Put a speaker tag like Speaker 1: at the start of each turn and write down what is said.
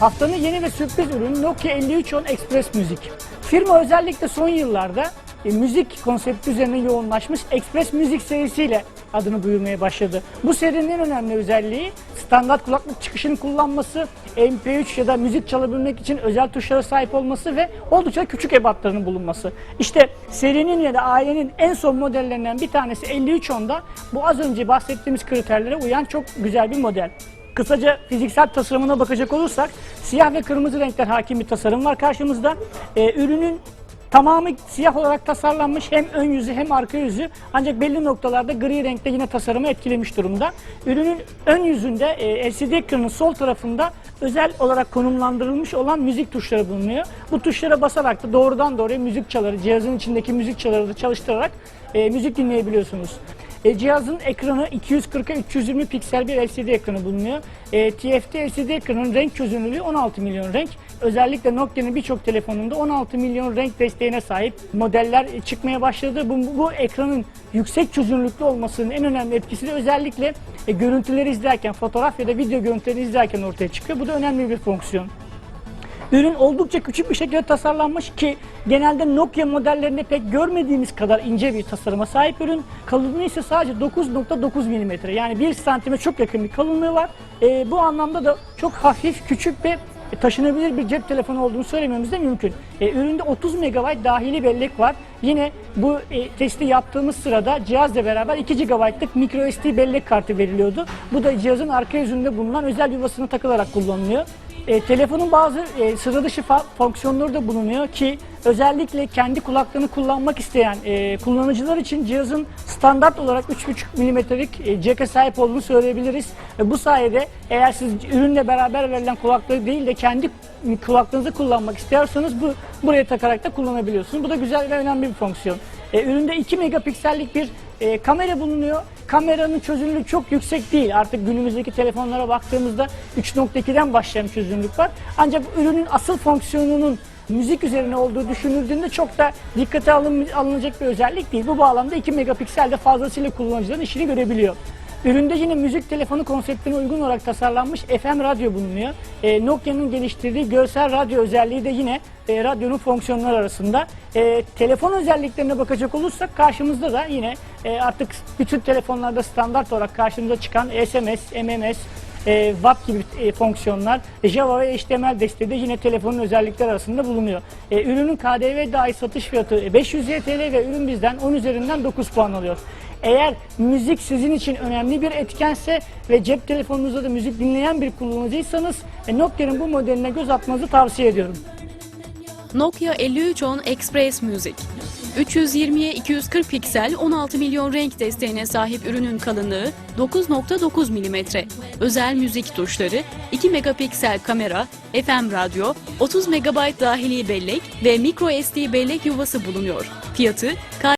Speaker 1: Haftanın yeni ve sürpriz ürünü Nokia 5310 Express Müzik. Firma özellikle son yıllarda e, müzik konsepti üzerine yoğunlaşmış Express Müzik serisiyle adını duyurmaya başladı. Bu serinin en önemli özelliği standart kulaklık çıkışını kullanması, MP3 ya da müzik çalabilmek için özel tuşlara sahip olması ve oldukça küçük ebatlarının bulunması. İşte serinin ya da ailenin en son modellerinden bir tanesi 5310'da bu az önce bahsettiğimiz kriterlere uyan çok güzel bir model. Kısaca fiziksel tasarımına bakacak olursak siyah ve kırmızı renkler hakim bir tasarım var karşımızda. Ee, ürünün tamamı siyah olarak tasarlanmış hem ön yüzü hem arka yüzü ancak belli noktalarda gri renkte yine tasarımı etkilemiş durumda. Ürünün ön yüzünde e, LCD ekranın sol tarafında özel olarak konumlandırılmış olan müzik tuşları bulunuyor. Bu tuşlara basarak da doğrudan doğruya müzik çaları, cihazın içindeki müzik çaları da çalıştırarak e, müzik dinleyebiliyorsunuz. E, cihazın ekranı 240'a 320 piksel bir LCD ekranı bulunuyor. E, TFT LCD ekranın renk çözünürlüğü 16 milyon renk. Özellikle Nokia'nın birçok telefonunda 16 milyon renk desteğine sahip modeller e, çıkmaya başladı. Bu, bu ekranın yüksek çözünürlüklü olmasının en önemli etkisi de özellikle e, görüntüleri izlerken, fotoğraf ya da video görüntüleri izlerken ortaya çıkıyor. Bu da önemli bir fonksiyon. Ürün oldukça küçük bir şekilde tasarlanmış ki genelde Nokia modellerinde pek görmediğimiz kadar ince bir tasarıma sahip ürün. Kalınlığı ise sadece 9.9 mm yani 1 santime çok yakın bir kalınlığı var. Ee, bu anlamda da çok hafif, küçük ve taşınabilir bir cep telefonu olduğunu söylememiz de mümkün. Ee, üründe 30 MB dahili bellek var. Yine bu e, testi yaptığımız sırada cihazla beraber 2 GB'lık microSD bellek kartı veriliyordu. Bu da cihazın arka yüzünde bulunan özel yuvasına takılarak kullanılıyor. E, telefonun bazı e, sıra dışı fonksiyonları da bulunuyor ki özellikle kendi kulaklığını kullanmak isteyen e, kullanıcılar için cihazın standart olarak 3.5 mm'lik e, jack'e sahip olduğunu söyleyebiliriz. E, bu sayede eğer siz ürünle beraber verilen kulaklığı değil de kendi kulaklığınızı kullanmak istiyorsanız bu buraya takarak da kullanabiliyorsunuz. Bu da güzel ve önemli bir fonksiyon. E, üründe 2 megapiksellik bir e, kamera bulunuyor. Kameranın çözünürlüğü çok yüksek değil. Artık günümüzdeki telefonlara baktığımızda 3.2'den başlayan çözünürlük var. Ancak ürünün asıl fonksiyonunun müzik üzerine olduğu düşünüldüğünde çok da dikkate alın, alınacak bir özellik değil. Bu bağlamda 2 megapiksel de fazlasıyla kullanıcıların işini görebiliyor. Üründe yine müzik telefonu konseptine uygun olarak tasarlanmış FM radyo bulunuyor. E, Nokia'nın geliştirdiği görsel radyo özelliği de yine e, radyonun fonksiyonları arasında. E, telefon özelliklerine bakacak olursak karşımızda da yine e, artık bütün telefonlarda standart olarak karşımıza çıkan SMS, MMS, e, WAP gibi e, fonksiyonlar, Java ve HTML desteği de yine telefonun özellikleri arasında bulunuyor. E, ürünün KDV dahil satış fiyatı e, 500 TL ve ürün bizden 10 üzerinden 9 puan alıyor. Eğer müzik sizin için önemli bir etkense ve cep telefonunuzda da müzik dinleyen bir kullanıcıysanız e, Nokia'nın bu modeline göz atmanızı tavsiye ediyorum.
Speaker 2: Nokia 5310 Express Music. 320'ye 240 piksel 16 milyon renk desteğine sahip ürünün kalınlığı 9.9 mm. Özel müzik tuşları, 2 megapiksel kamera, FM radyo, 30 MB dahili bellek ve micro SD bellek yuvası bulunuyor. Fiyatı